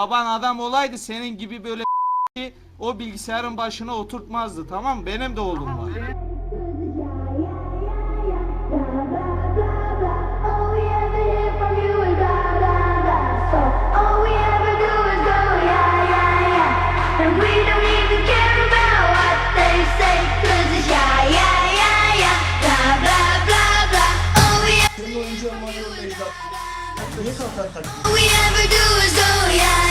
Baban adam olaydı senin gibi böyle o bilgisayarın başına oturtmazdı tamam mı? Benim de oğlum var. All we ever do is go yeah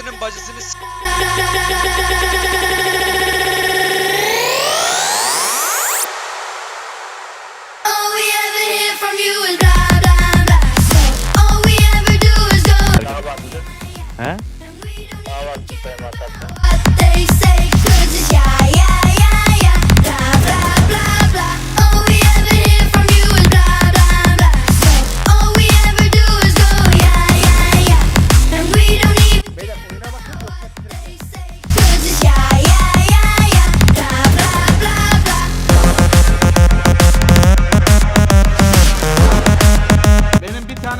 Milletin bacısını s- He? What they say, cause it's yeah, yeah, yeah, yeah, da, da.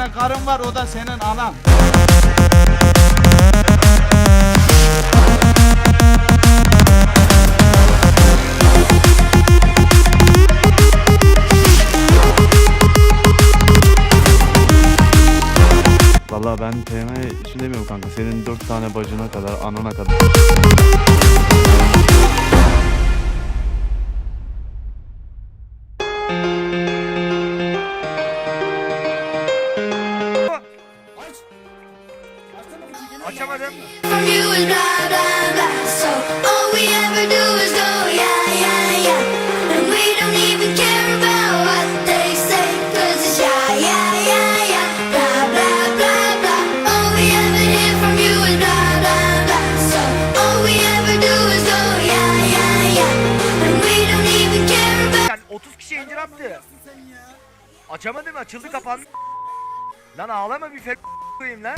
tane karın var o da senin anan. Valla ben TM için demiyorum kanka. Senin dört tane bacına kadar, anana kadar. yaptı? Açamadı? Açıldı kapandı. Lan ağlama bir fer koyayım lan.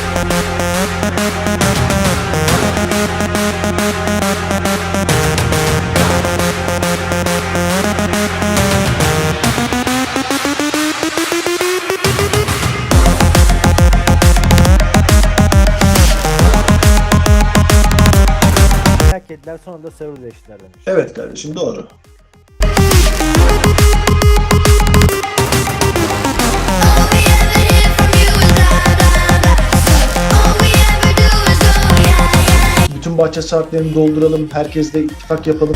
değiştirdiler sonra da server değiştirdiler demiş. Evet kardeşim doğru. Bütün bahçe saatlerini dolduralım. Herkesle ittifak yapalım.